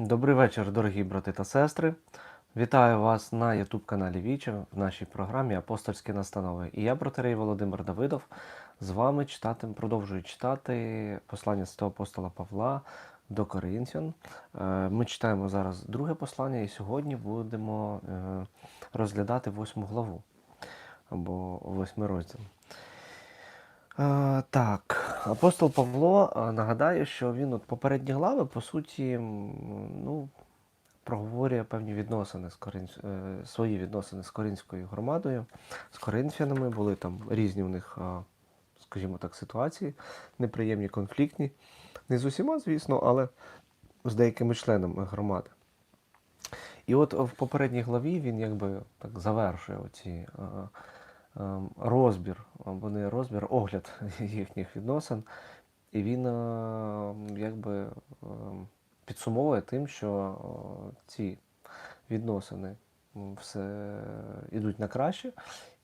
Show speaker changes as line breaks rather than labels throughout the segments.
Добрий вечір, дорогі брати та сестри. Вітаю вас на YouTube каналі Віча в нашій програмі Апостольські настанови. І я, братерей Володимир Давидов, з вами читати, продовжую читати послання святого апостола Павла до Коринфян. Е, Ми читаємо зараз друге послання, і сьогодні будемо е, розглядати восьму главу або восьмий розділ. Е, Так, апостол Павло е, нагадає, що він от попередні глави, по суті, ну, проговорює певні відносини з Корин... е, свої відносини з коринською громадою, з коринфянами. Були там різні в них, е, скажімо так, ситуації, неприємні, конфліктні. Не з усіма, звісно, але з деякими членами громади. І от в попередній главі він якби так завершує оці розбір, або не розбір, огляд їхніх відносин. І він е, якби е, підсумовує тим, що е, ці відносини все йдуть на краще,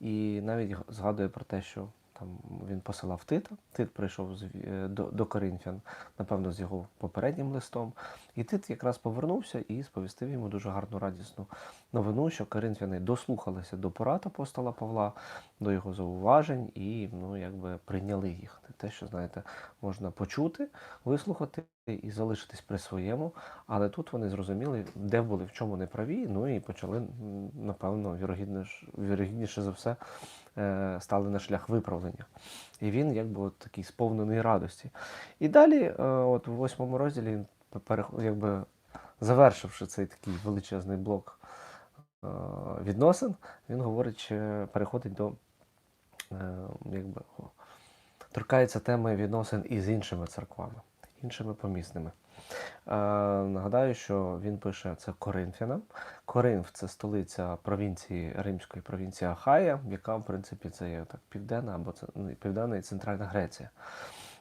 і навіть згадує про те, що там він посилав Тита. Тит прийшов з, е, до, до Коринфян, напевно, з його попереднім листом. І Тит якраз повернувся і сповістив йому дуже гарну радісну новину, що коринфяни дослухалися до порад апостола Павла, до його зауважень і ну, якби прийняли їх. Те, що знаєте, можна почути, вислухати і залишитись при своєму. Але тут вони зрозуміли, де були, в чому не праві, ну і почали, напевно, вірогідніше, вірогідніше за все, стали на шлях виправлення. І він якби от такий сповнений радості. І далі, е, от в восьмому розділі, якби завершивши цей такий величезний блок е, відносин, він говорить, переходить до е, якби, торкається теми відносин із іншими церквами, іншими помісними. Е, нагадаю, що він пише це Коринфянам. Коринф це столиця провінції Римської провінції Ахая, яка, в принципі, це є так південна або це ну, південна і центральна Греція.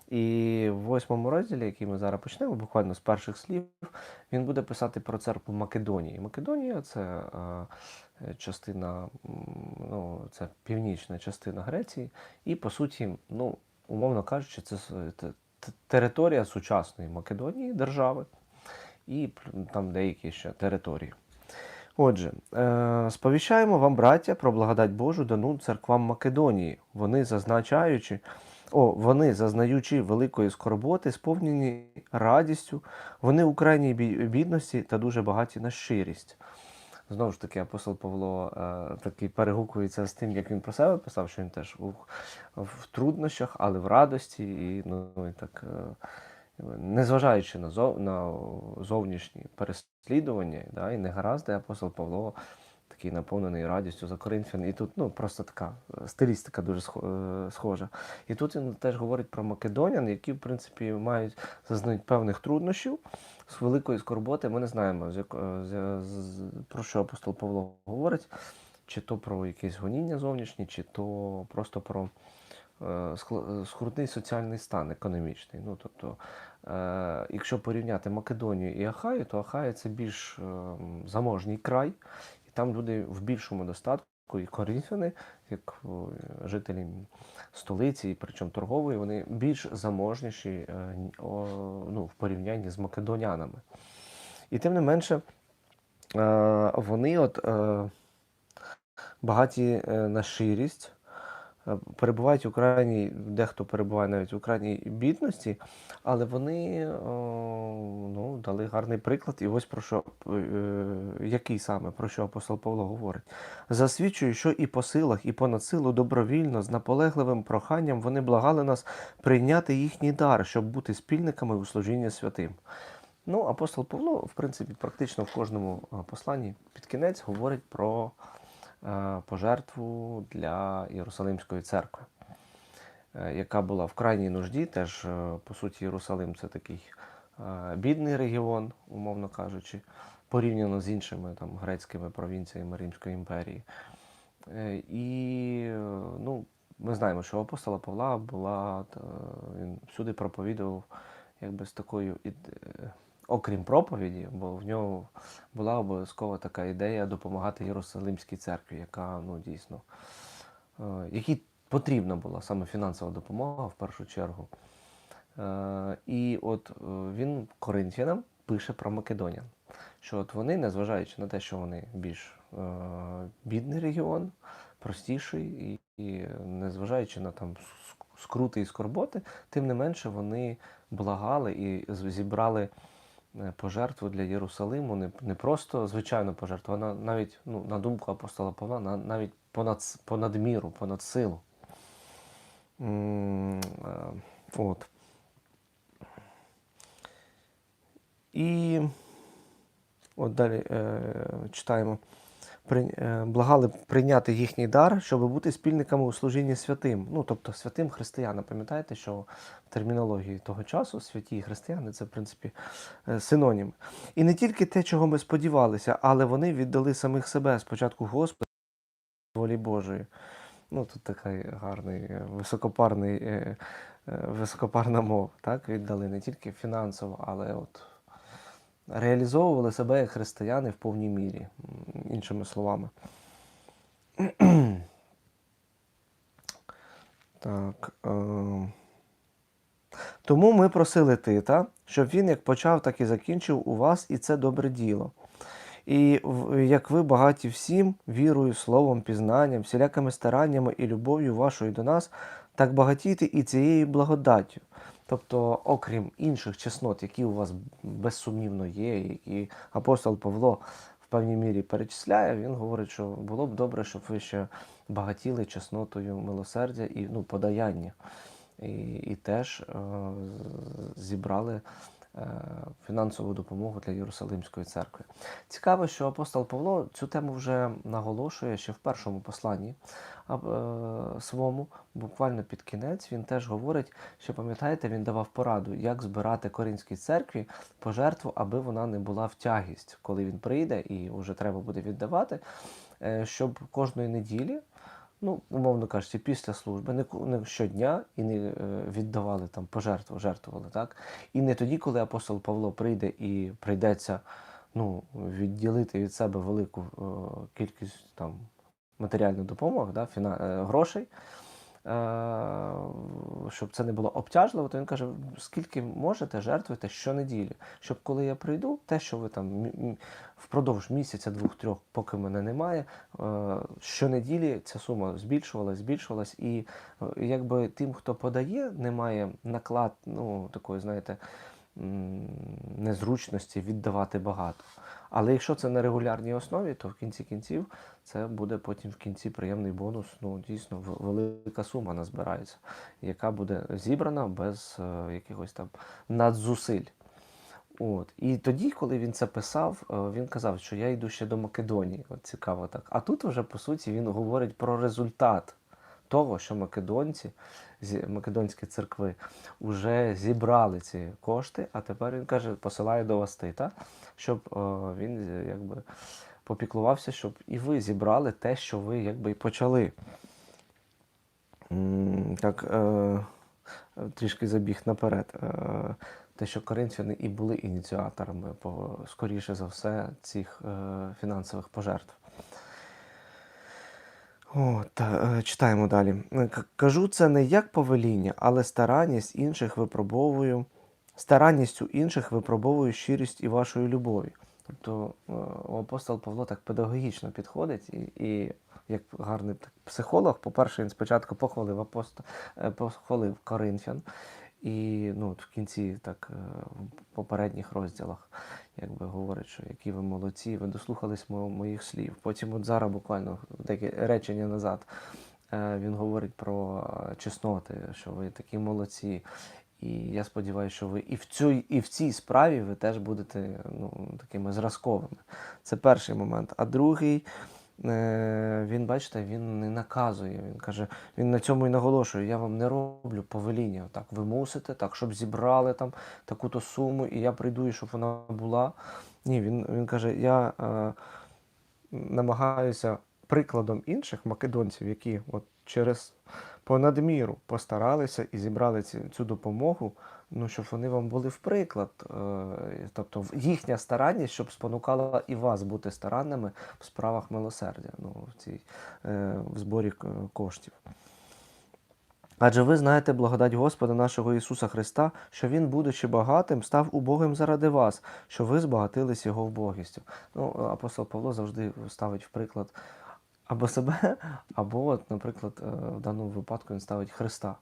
І в восьмому розділі, який ми зараз почнемо, буквально з перших слів, він буде писати про церкву Македонії. Македонія це частина, ну, це північна частина Греції, і по суті, ну, умовно кажучи, це територія сучасної Македонії, держави, і там деякі ще території. Отже, е, сповіщаємо вам, браття, про благодать Божу дану церквам Македонії. Вони зазначаючи, о, вони, зазнаючи великої скорботи, сповнені радістю, вони у крайній бідності та дуже багаті на щирість. Знову ж таки, апостол Павло е, такий перегукується з тим, як він про себе писав, що він теж у, в труднощах, але в радості, і ну, і так, е, незважаючи на, зов, на зовнішні переслідування да, і негаразди, апостол Павло такий наповнений радістю за Коринфян. І тут ну, просто така е, стилістика дуже схожа. І тут він теж говорить про македонян, які, в принципі, мають зазнають певних труднощів з великої скорботи. Ми не знаємо, з з- з- про що апостол Павло говорить, чи то про якесь гоніння зовнішнє, чи то просто про е, скрутний соціальний стан економічний. Ну, тобто, е, якщо порівняти Македонію і Ахаю, то Ахая це більш е, заможній край, і там люди в більшому достатку. І корінфяни, як жителі столиці, причому торгової, вони більш заможніші е, ну, в порівнянні з македонянами. І тим не менше, е, вони от, е, багаті е, на ширість, е, перебувають у крайній, дехто перебуває навіть у крайній бідності, але вони ну, дали гарний приклад. І ось про що, е, який саме, про що апостол Павло говорить. Засвідчую, що і по силах, і понад силу добровільно, з наполегливим проханням вони благали нас прийняти їхній дар, щоб бути спільниками у служінні святим. Ну, апостол Павло, в принципі, практично в кожному посланні під кінець говорить про е, пожертву для Єрусалимської церкви, е, яка була в крайній нужді. Теж, е, по суті, Єрусалим це такий е, бідний регіон, умовно кажучи, порівняно з іншими там, грецькими провінціями Римської імперії. Е, І е, ну, ми знаємо, що апостола Павла була, він всюди проповідував якби з такою окрім проповіді, бо в нього була обов'язкова така ідея допомагати Єрусалимській церкві, яка ну дійсно е, якій потрібна була саме фінансова допомога в першу чергу. Е, І от е, він коринфянам пише про Македонян. що от вони, незважаючи на те, що вони більш бідний регіон, простіший, і, і незважаючи на там скрути і скорботи, тим не менше вони благали і зібрали пожертву для Єрусалиму, не, не просто звичайну пожертву, а навіть, ну, на думку апостола Павла, навіть понад, понад міру, понад силу. Е, От. І от далі е, читаємо. Е, благали прийняти їхній дар, щоб бути спільниками у служінні святим. Ну, тобто святим християнам. Пам'ятаєте, що в термінології того часу святі і християни це, в принципі, е, синонім. І не тільки те, чого ми сподівалися, але вони віддали самих себе спочатку Господу волі Божої. Ну, тут такий гарний, е, високопарний, високопарна мова. Так? Віддали не тільки фінансово, але от реалізовували себе як християни в повній мірі, іншими словами. Так. Е... Тому ми просили Тита, щоб він як почав, так і закінчив у вас, і це добре діло. І як ви багаті всім, вірою, словом, пізнанням, всілякими стараннями і любов'ю вашою до нас, так багатійте і цією благодаттю. Тобто, окрім інших чеснот, які у вас безсумнівно є, які апостол Павло в певній мірі перечисляє, він говорить, що було б добре, щоб ви ще багатіли чеснотою милосердя і ну, подаяння. І, і теж е, зібрали фінансову допомогу для Єрусалимської церкви. Цікаво, що апостол Павло цю тему вже наголошує ще в першому посланні е, своєму, буквально під кінець. Він теж говорить, що пам'ятаєте, він давав пораду, як збирати Коринській церкві пожертву, аби вона не була в тягість, коли він прийде і вже треба буде віддавати, е, щоб кожної неділі. Ну, умовно кажучи, після служби, не, не щодня і не е, віддавали там пожертву, жертвували, так? І не тоді, коли апостол Павло прийде і прийдеться ну, відділити від себе велику е, кількість там, матеріальної допомоги, да, фіна, е, грошей, щоб це не було обтяжливо, то він каже, скільки можете, жертвуйте щонеділі, щоб коли я прийду, те, що ви там впродовж місяця, двох-трьох, поки мене немає, е, щонеділі ця сума збільшувалась, збільшувалась, і е, якби тим, хто подає, немає наклад, ну, такої, знаєте, незручності віддавати багато. Але якщо це на регулярній основі, то в кінці кінців це буде потім в кінці приємний бонус. Ну, дійсно, велика сума назбирається, яка буде зібрана без е, якихось там надзусиль. От. І тоді, коли він це писав, е, він казав, що я йду ще до Македонії. От цікаво так. А тут вже по суті він говорить про результат того, що македонці, македонські церкви вже зібрали ці кошти, а тепер він каже, посилаю до вас Тита, щоб е, він е, якби попіклувався, щоб і ви зібрали те, що ви якби і почали. Так, е, трішки забіг наперед. Те, що коринфяни і були ініціаторами, по, скоріше за все, цих фінансових пожертв. О, та, е, читаємо далі. Е, Кажу це не як повеління, але старанність інших випробовую, старанністю інших випробовую щирість і вашої любові. Тобто е, апостол Павло так педагогічно підходить і, і як гарний так, психолог, по-перше, він спочатку похвалив апостол, е, похвалив Коринфян, і ну, в кінці, так, е, в попередніх розділах, якби говорить, що які ви молодці, ви дослухались мо- моїх слів. Потім, от зараз буквально деякі речення назад, е, він говорить про е, чесноти, що ви такі молодці. І я сподіваюся, що ви і в, цю, і в цій справі ви теж будете ну, такими зразковими. Це перший момент. А другий, він, бачите, він не наказує. Він каже, він на цьому і наголошує: я вам не роблю повеління. Так, ви мусите, так, щоб зібрали там таку-то суму, і я прийду, і щоб вона була. Ні, він, він каже, я е, намагаюся прикладом інших македонців, які от через понад міру постаралися і зібрали ці, цю допомогу, ну, щоб вони вам були в приклад. Е, тобто їхня старанність, щоб спонукала і вас бути старанними в справах милосердя, ну, в, цій, е, в зборі коштів. Адже ви знаєте благодать Господа нашого Ісуса Христа, що Він, будучи багатим, став убогим заради вас, що ви збагатились Його вбогістю. Ну, апостол Павло завжди ставить в приклад або себе, або, наприклад, е, в даному випадку він ставить Христа.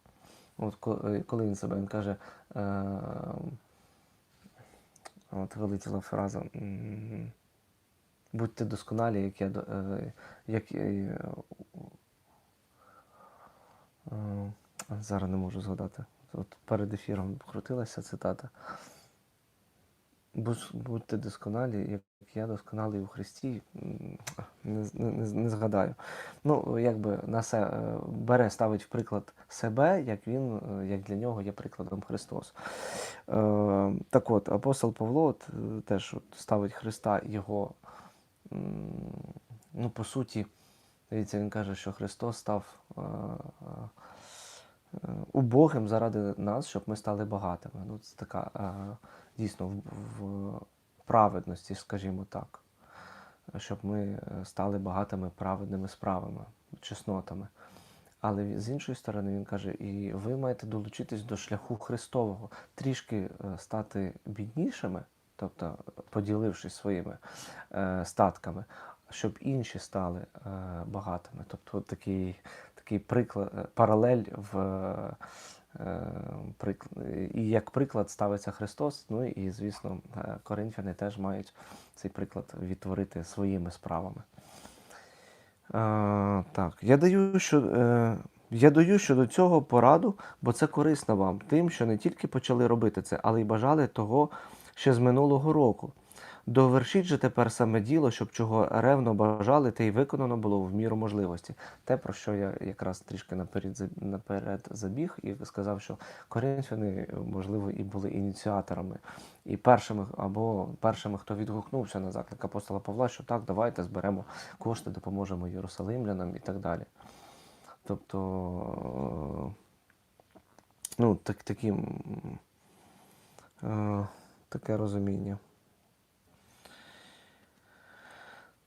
От е, коли він себе він каже, е, от вилетіла фраза. Будьте досконалі, як я до- е, як, е, е, зараз не можу згадати. От перед ефіром крутилася цитата. Будь- Будьте досконалі, як я досконалий у Христі. Не, не, не, згадаю. Ну, якби на се, е, бере, ставить в приклад себе, як він, е, як для нього є прикладом Христос. Е, так от, апостол Павло от, е, теж от, ставить Христа його, ну, по суті, дивіться, він каже, що Христос став е, убогим заради нас, щоб ми стали багатими. Ну, це така е, дійсно в, в праведності, скажімо так. Щоб ми е, стали багатими праведними справами, чеснотами. Але з іншої сторони, він каже, і ви маєте долучитись до шляху Христового, трішки е, стати біднішими, тобто е, поділившись своїми е, статками, щоб інші стали е, багатими. Тобто такий, такий приклад, е, паралель в е, е, і як приклад ставиться Христос. Ну і, звісно, коринфяни теж мають цей приклад відтворити своїми справами. Е, так, я даю, що, я даю щодо цього пораду, бо це корисно вам, тим, що не тільки почали робити це, але й бажали того ще з минулого року. Довершіть же тепер саме діло, щоб чого ревно бажали, те й виконано було в міру можливості. Те, про що я якраз трішки наперед, наперед забіг і сказав, що коринфяни, можливо, і були ініціаторами, і першими або першими, хто відгукнувся на заклик апостола Павла, що так, давайте зберемо кошти, допоможемо єрусалимлянам і так далі. Тобто, ну, так, такі, е, таке розуміння.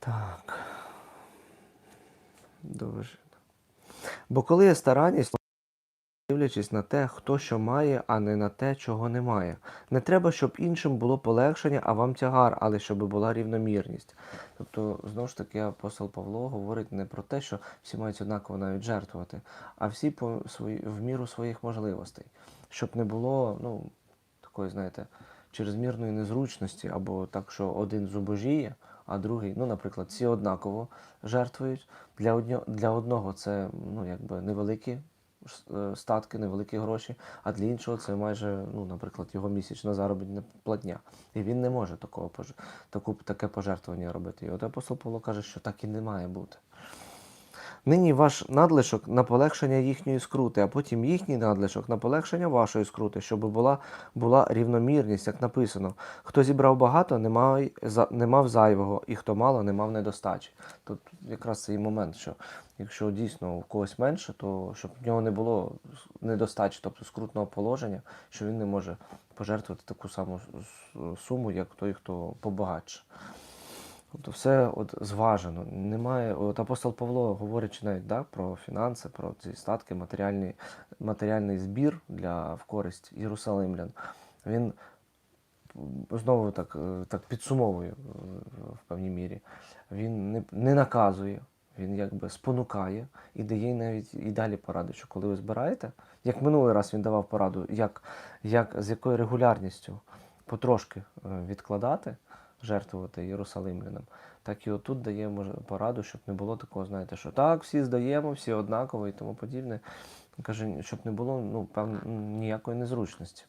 Так. Дуже. Бо коли є старанність, дивлячись на те, хто що має, а не на те, чого немає. Не треба, щоб іншим було полегшення, а вам тягар, але щоб була рівномірність. Тобто, знову ж таки, апостол Павло говорить не про те, що всі мають однаково навіть жертвувати, а всі по свої, в міру своїх можливостей. Щоб не було, ну, такої, знаєте, чрезмірної незручності, або так, що один зубожіє, а другий, ну, наприклад, всі однаково жертвують. Для, однього, для одного це ну, якби невеликі е, статки, невеликі гроші, а для іншого це майже, ну, наприклад, його місячна заробітна платня. І він не може такого, таку, таке пожертвування робити. І от апостол Павло каже, що так і не має бути. Нині ваш надлишок на полегшення їхньої скрути, а потім їхній надлишок на полегшення вашої скрути, щоб була, була рівномірність, як написано. Хто зібрав багато, не мав, не мав зайвого, і хто мало, не мав недостачі. Тут якраз цей момент, що якщо дійсно у когось менше, то щоб в нього не було недостачі, тобто скрутного положення, що він не може пожертвувати таку саму суму, як той, хто побагатше. Тобто все от зважено. Немає, от апостол Павло, говорячи навіть да, про фінанси, про ці статки, матеріальний, матеріальний збір для в користь Єрусалимлян, він знову так, е, так підсумовує е, в певній мірі. Він не, не наказує, він якби спонукає і дає навіть і далі поради, що коли ви збираєте, як минулий раз він давав пораду, як, як з якою регулярністю потрошки е, відкладати, жертвувати Єрусалимлянам, так і отут даємо пораду, щоб не було такого, знаєте, що так, всі здаємо, всі однаково і тому подібне. Каже, щоб не було ну, певно, ніякої незручності.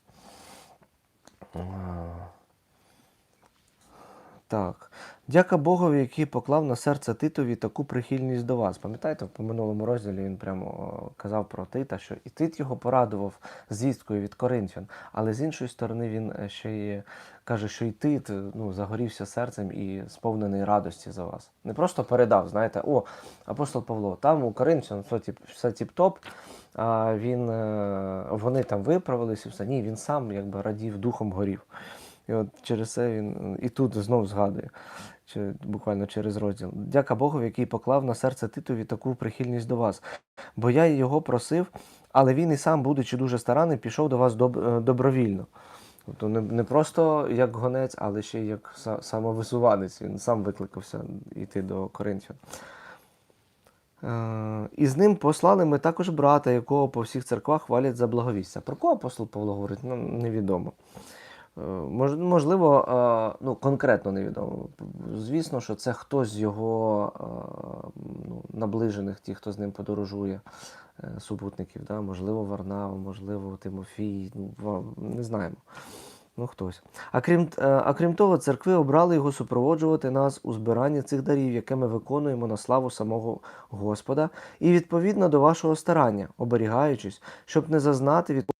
Так. Дяка Богові, який поклав на серце Титові таку прихильність до вас. Пам'ятаєте, по минулому розділі він прямо казав про Тита, що і Тит його порадував звісткою від Коринфян, але з іншої сторони він е, ще й каже, що і Тит е, ну, загорівся серцем і сповнений радості за вас. Не просто передав, знаєте, о, апостол Павло, там у Коринфян все, тіп, все тіп-топ, а він, е, вони там виправились і все. Ні, він сам якби радів, духом горів. І от через це він і тут знов згадує, чи, буквально через розділ. Дяка Богу, який поклав на серце Титові таку прихильність до вас. Бо я його просив, але він і сам, будучи дуже старанний, пішов до вас доб- е, добровільно. Тобто не, не просто як гонець, але ще й як са- самовисуванець. Він сам викликався йти до Коринфян. Е, І з ним послали ми також брата, якого по всіх церквах хвалять за благовістя. Про кого апостол Павло говорить, ну, невідомо. Е, мож- Можливо, е, ну, конкретно невідомо. Звісно, що це хтось з його е, ну, наближених, ті, хто з ним подорожує, супутників. Да? Можливо, Варнава, можливо, Тимофій, ну, не знаємо. Ну, хтось. А крім, а крім того, церкви обрали його супроводжувати нас у збиранні цих дарів, яке ми виконуємо на славу самого Господа, і відповідно до вашого старання, оберігаючись, щоб не зазнати від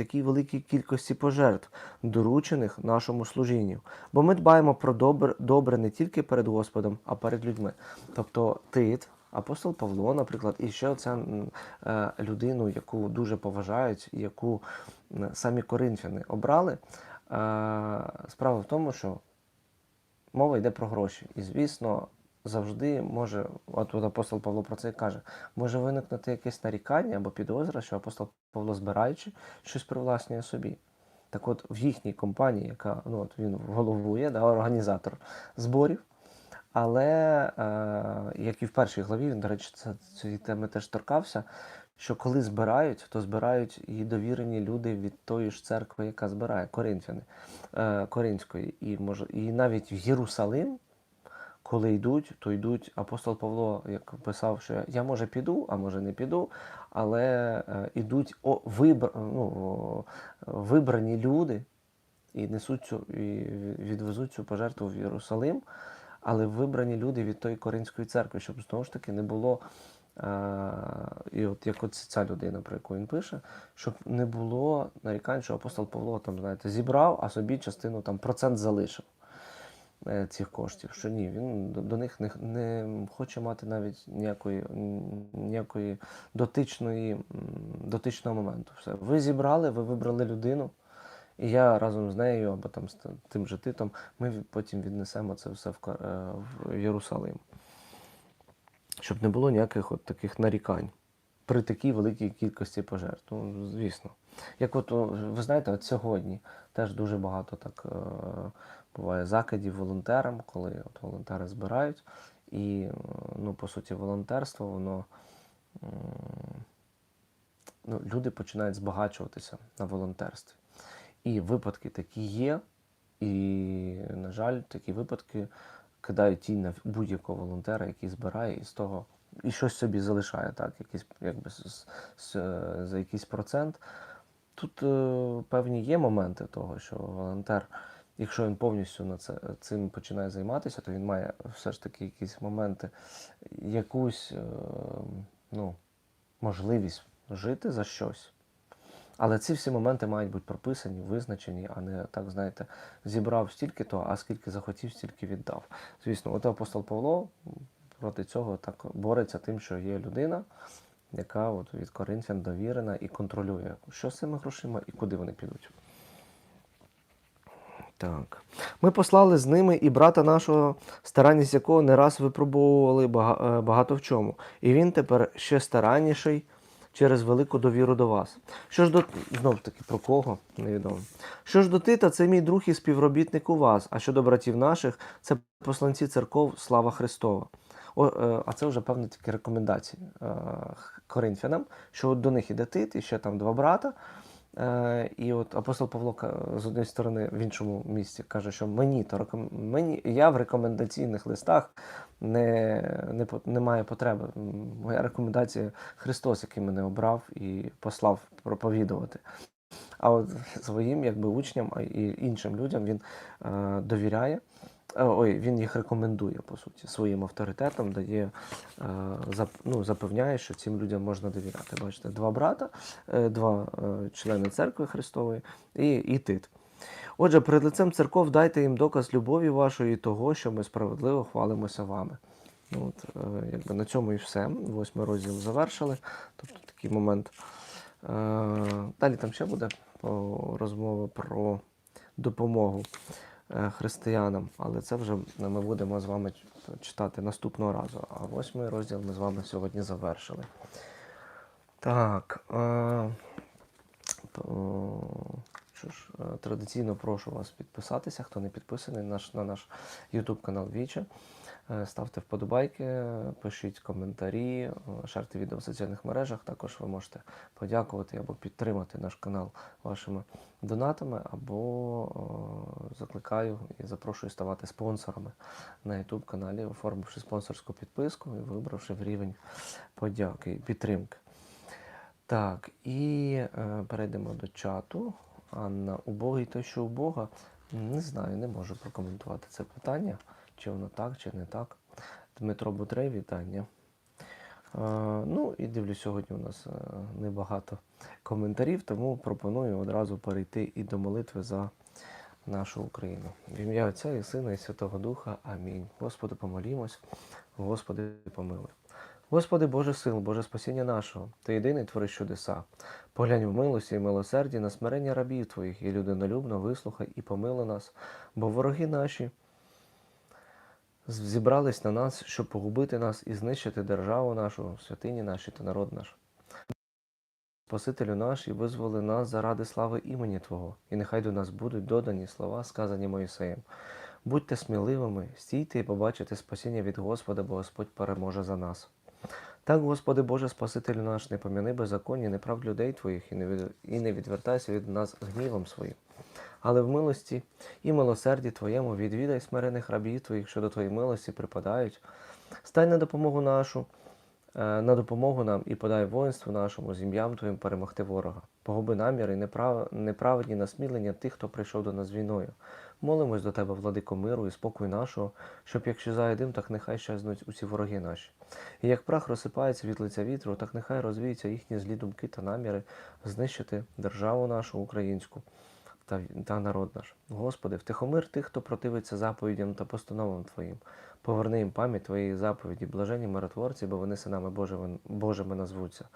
такій великій кількості пожертв, доручених нашому служінню. Бо ми дбаємо про добре, добре не тільки перед Господом, а перед людьми. Тобто Тит, апостол Павло, наприклад, і ще оця е, людину, яку дуже поважають, яку самі коринфяни обрали. Е, Справа в тому, що мова йде про гроші. І, звісно, завжди може, от апостол Павло про це і каже, може виникнути якесь нарікання або підозра, що апостол Павло, збираючи, щось привласнює собі. Так от в їхній компанії, яка ну, от він головує, да, організатор зборів, але е, як і в першій главі, він, до речі, це, цієї теми теж торкався, що коли збирають, то збирають і довірені люди від тої ж церкви, яка збирає, Коринфяни, е, Коринської. І, може, і навіть в Єрусалим, коли йдуть, то йдуть. Апостол Павло, як писав, що я може піду, а може не піду, але е, ідуть о, вибр, ну, вибрані люди і несуть цю, і відвезуть цю пожертву в Єрусалим, але вибрані люди від тої Коринської церкви, щоб знову ж таки не було. е, І от як от ця людина, про яку він пише, щоб не було нарікань, що апостол Павло там, знаєте, зібрав, а собі частину там процент залишив е, цих коштів. Що ні, він до, до них не, не хоче мати навіть ніякої, ніякої дотичної, дотичного моменту. Все. Ви зібрали, ви вибрали людину, і я разом з нею або там з тим же титом, ми потім віднесемо це все в, е, в Єрусалим. Щоб не було ніяких от таких нарікань при такій великій кількості пожертв. Ну, звісно. Як от, ви знаєте, от сьогодні теж дуже багато так е, буває закидів волонтерам, коли от волонтери збирають. І, ну, по суті, волонтерство, воно. Ну, люди починають збагачуватися на волонтерстві. І випадки такі є, і, на жаль, такі випадки кидають тінь на будь-якого волонтера, який збирає і з того і щось собі залишає, так, якийсь, якби за якийсь процент. Тут е, певні є моменти того, що волонтер, якщо він повністю на це, цим починає займатися, то він має все ж таки якісь моменти, якусь е, ну, можливість жити за щось. Але ці всі моменти мають бути прописані, визначені, а не так, знаєте, зібрав стільки то, а скільки захотів, стільки віддав. Звісно, от апостол Павло проти цього так бореться тим, що є людина, яка от від коринфян довірена і контролює, що з цими грошима і куди вони підуть. Так. Ми послали з ними і брата нашого, старанність якого не раз випробовували е, багато в чому. І він тепер ще старанніший через велику довіру до вас. Що ж до знов таки про кого? Невідомо. Що ж до Тита, це мій друг і співробітник у вас, а щодо братів наших, це посланці церков Слава Христова. О, е, а це вже певні такі рекомендації е, коринфянам, що до них іде Тит, і ще там два брата. Е, і от апостол Павло з однієї сторони в іншому місці каже, що мені то мені я в рекомендаційних листах не, не, немає потреби. Моя рекомендація Христос, який мене обрав і послав проповідувати. А от своїм якби учням і іншим людям він е, довіряє. Е, Ой, він їх рекомендує, по суті, своїм авторитетом дає, е, ну, запевняє, що цим людям можна довіряти. Бачите, два брата, е, два члени церкви Христової і, і Тит. Отже, перед лицем церков дайте їм доказ любові вашої і того, що ми справедливо хвалимося вами. Ну, от, якби на цьому і все. Восьмий розділ завершили. Тобто такий момент. Далі там ще буде розмова про допомогу християнам, але це вже ми будемо з вами читати наступного разу. А восьмий розділ ми з вами сьогодні завершили. Так. Е, що ж, е, традиційно прошу вас підписатися, хто не підписаний наш, на наш YouTube канал Віче. Е, Ставте вподобайки, пишіть коментарі, е, шарте відео в соціальних мережах. Також ви можете подякувати або підтримати наш канал вашими донатами, або е, закликаю і запрошую ставати спонсорами на YouTube каналі, оформивши спонсорську підписку і вибравши в рівень подяки і підтримки. Так, і е, перейдемо до чату. Анна, убогий той, що Бога. Не знаю, не можу прокоментувати це питання, чи воно так, чи не так. Дмитро Бутрей, вітання. Е, ну і дивлюсь, сьогодні у нас е, небагато коментарів, тому пропоную одразу перейти і до молитви за нашу Україну. В ім'я Отця і Сина і Святого Духа. Амінь. Господи, помолімось, Господи, помилуй. Господи Боже сил, Боже спасіння нашого, Ти єдиний твориш чудеса. Поглянь в милості і милосерді на смирення рабів Твоїх і людинолюбно вислухай і помилуй нас, бо вороги наші зібрались на нас, щоб погубити нас і знищити державу нашу, святині наші та народ наш. Спасителю наш і визволи нас заради слави імені Твого, і нехай до нас будуть додані слова, сказані Моїсеєм. Будьте сміливими, стійте і побачите спасіння від Господа, бо Господь переможе за нас. Так, Господи Боже, Спасителю наш, не поміни беззаконні, неправд людей Твоїх і не відвертайся від нас гнівом своїм. Але в милості і милосерді Твоєму відвідай смирених рабів Твоїх, що до Твоєї милості припадають. Стань на допомогу нашу, е, на допомогу нам і подай воїнству нашому з ім'ям Твоїм перемогти ворога. Погуби наміри, неправ... неправедні насмілення тих, хто прийшов до нас війною. Молимось до Тебе, владико миру і спокою нашого, щоб як щезає дим, так нехай щезнуть усі вороги наші. І як прах розсипається від лиця вітру, так нехай розвіються їхні злі думки та наміри знищити державу нашу українську та, та народ наш. Господи, втихомир тих, хто противиться заповідям та постановам Твоїм. Поверни їм пам'ять Твоєї заповіді, блажені миротворці, бо вони синами Божими, Божими назвуться.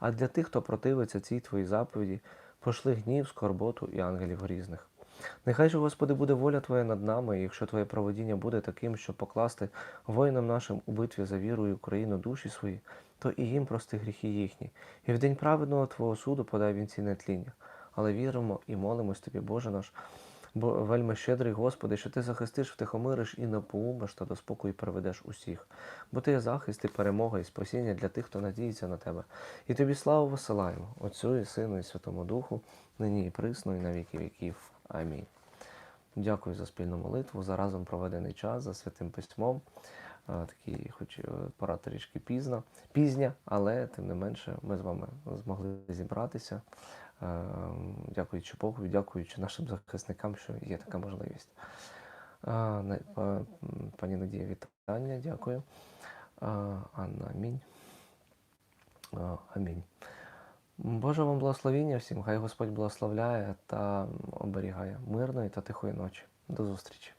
А для тих, хто противиться цій Твоїй заповіді, пошли гнів, скорботу і ангелів грізних. Нехай же, Господи, буде воля Твоя над нами, і якщо Твоє проводіння буде таким, щоб покласти воїнам нашим у битві за віру і Україну душі свої, то і їм прости гріхи їхні, і в день праведного Твого суду подай вінці нетління. Але віримо і молимось Тобі, Боже наш, бо вельми щедрий Господи, що Ти захистиш, втихомириш і напоумиш та до спокою приведеш усіх. Бо Ти є захист і перемога і спасіння для тих, хто надіється на Тебе. І Тобі славу висилаємо, Отцю і Сину, і Святому Духу, нині і присно, і на віки віків. Амінь. Дякую за спільну молитву, за разом проведений час, за святим письмом. Такий, хоч е, пора трішки пізно, пізня, але тим не менше ми з вами змогли зібратися. Е, Дякуючи Богу, дякуючи нашим захисникам, що є така можливість. Е, па- Пані Надія, вітання, дякую. Е, Анна, амінь. Е, Амінь. Боже вам благословіння всім, хай Господь благословляє та оберігає мирної та тихої ночі. До зустрічі.